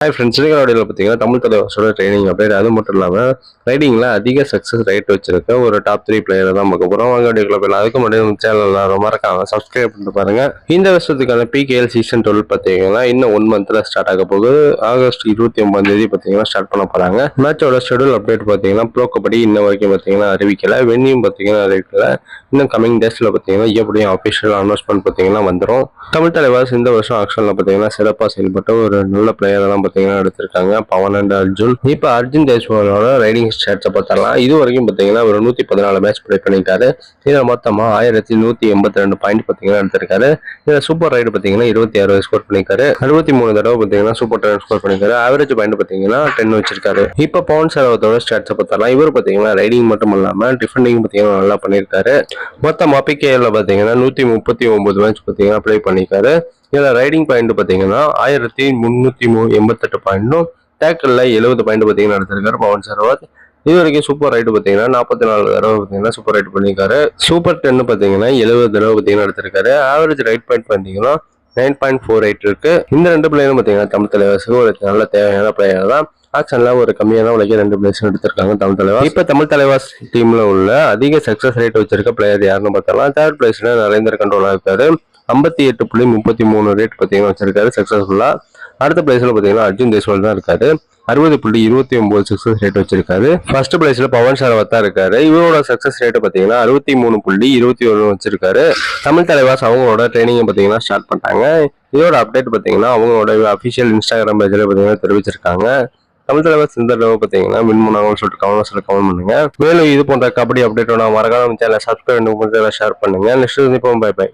Hi friends நிகழ்ச்சியில் பார்த்தீங்கன்னா Tamil தலைவாசோட training update அது மட்டும் இல்லாமல் ரைடிங்கில் அதிக சக்ஸஸ் ரைட் வச்சிருக்க ஒரு டாப் த்ரீ பிளேயர் தான் பார்க்க போகிறோம் வாங்க வீடியோக்குள்ள போயிடலாம். அதுக்கு முன்னாடி நம்ம சேனல் ரொம்ப மறக்காம சப்ஸ்கிரைப் பண்ணிட்டு பாருங்க. இந்த வருஷத்துக்கான பிகேஎல் சீசன் டுவெல் பார்த்தீங்கன்னா இன்னும் ஒன் மந்த்தில் ஸ்டார்ட் ஆக போகுது. ஆகஸ்ட் இருபத்தி ஒன்பதாம் தேதி பார்த்தீங்கன்னா ஸ்டார்ட் பண்ண போகிறாங்க மேட்சோட ஷெடியூல் அப்டேட் பார்த்தீங்கன்னா ப்ரோ கபடி இன்ன வரைக்கும் பார்த்தீங்கன்னா அறிவிக்கலை. வென்யூம் பார்த்தீங்கன்னா அறிவிக்கல. இன்னும் கமிங் டேஸில் பார்த்தீங்கன்னா எப்படியும் அஃபிஷியல் அனௌன்ஸ்மெண்ட் பார்த்தீங்கன்னா வந்துடும் தமிழ் தலைவாஸ் இந்த வருஷம் ஆக்ஷனில் பார்த்தீங்கன்னா சிறப்பாக செயல்பட்ட ஒரு நல்ல பிளேயரை தான் பார்த்தீங்கன்னா எடுத்திருக்காங்க. பவன் அண்ட் அர்ஜுன். இப்போ அர்ஜுன் தேஷ்வாலோட ரைடிங் ஸ்டாட்ஸை பார்த்தரலாம் இது வரைக்கும் பார்த்தீங்கன்னா ஒரு நூற்றி பதினாலு மேட்ச் ப்ளே பண்ணியிருக்காரு. இதில் மொத்தமாக ஆயிரத்தி நூற்றி எண்பத்தி ரெண்டு பாயிண்ட் பார்த்தீங்கன்னா எடுத்திருக்காரு. இதில் சூப்பர் ரைடு பார்த்தீங்கன்னா இருபத்தி ஆறு ஸ்கோர் பண்ணியிருக்காரு. அறுபத்தி மூணு தடவை பார்த்தீங்கன்னா சூப்பர் டென் ஸ்கோர் பண்ணியிருக்காரு. ஆவரேஜ் பாயிண்ட் பார்த்தீங்கன்னா டென் வச்சிருக்காரு. இப்போ பவன் சரவத்தோட ஸ்டாட்ஸை பார்த்தரலாம் இவர் பார்த்தீங்கன்னா ரைடிங் மட்டும் இல்லாமல் டிஃபெண்டிங் பார்த்தீங்கன்னா நல்லா பண்ணியிருக்காரு. மொத்தம் பிகேல பார்த்தீங்கன்னா நூற்றி முப்பத்தி ஒம்பது மேட்ச் பார்த்தீங்கன்னா ப்ளே பண்ணியிருக்காரு. இதில் ரைடிங் பாயிண்ட் பார்த்தீங்கன்னா ஆயிரத்தி முந்நூற்றி மூ எண்பத்தெட்டு பாயிண்ட்டும் டேக்கலில் எழுபது பாயிண்ட் பார்த்தீங்கன்னா எடுத்திருக்காரு பவன் சரவாத். இது வரைக்கும் சூப்பர் ரைடு பார்த்தீங்கன்னா நாற்பத்தி நாலு தடவை பார்த்தீங்கன்னா சூப்பர் ரைட் பண்ணியிருக்காரு. சூப்பர் டென்னு பார்த்தீங்கன்னா எழுபது தடவை பார்த்தீங்கன்னா எடுத்திருக்காரு. ஆவரேஜ் ரைட் பாயிண்ட் பார்த்தீங்கன்னா நைன் பாயிண்ட் ஃபோர் எயிட் இருக்கு. இந்த ரெண்டு பிளேயரும் பார்த்தீங்கன்னா தமிழ் தலைவர் ஒரு நல்ல தேவையான பிளேயர் தான். ஆக்ஷன்ல ஒரு கம்மியான விலைக்கு ரெண்டு பிளேயர்ஸ் எடுத்திருக்காங்க தமிழ் தலைவர். இப்போ தமிழ் தலைவாஸ் டீம்ல உள்ள அதிக சக்சஸ் ரேட் வச்சிருக்க பிளேயர் யாருன்னு பார்த்தாலும் தேர்ட் பிளேஸ்ல நரேந்தர் கண்ட்ரோலா இருக்காரு ஐம்பத்தி எட்டு புள்ளி முப்பத்தி மூணு ரேட் பார்த்தீங்கன்னா வச்சிருக்காரு. சக்ஸஸ்ஃபுல்லாக அடுத்த பிளேஸில் பார்த்தீங்கன்னா அர்ஜுன் தேஸ்வால் தான் இருக்காரு. அறுபது புள்ளி இருபத்தி ஒன்பது சக்ஸஸ் ரேட் வச்சிருக்காரு. ஃபர்ஸ்ட் பிளேஸ்ல பவன் சரவத் தான் இருக்காரு. இவரோட சக்ஸஸ் ரேட் பார்த்தீங்கன்னா அறுபத்தி மூணு புள்ளி இருபத்தி ஒன்று வச்சிருக்காரு. தமிழ் தலைவாஸ் அவங்களோட ட்ரைனிங்கை பார்த்தீங்கன்னா ஸ்டார்ட் பண்ணிட்டாங்க. இதோட அப்டேட் பார்த்தீங்கன்னா அவங்களோட அஃபிஷியல் இன்ஸ்டாகிராம் பேஜில் பார்த்தீங்கன்னா தெரிவிச்சிருக்காங்க. தமிழ் தலைவர் இந்த தடவை பார்த்தீங்கன்னா வின் பண்ணாங்கன்னு சொல்லிட்டு கவனம் சொல்லி கமெண்ட் பண்ணுங்க. மேலும் இது போன்ற கபடி அப்டேட்டோட மறக்காம சேனல் சப்ஸ்கிரைப் பண்ணி ஷேர் பண்ணுங்க நெக்ஸ்ட் இப்போ பை பை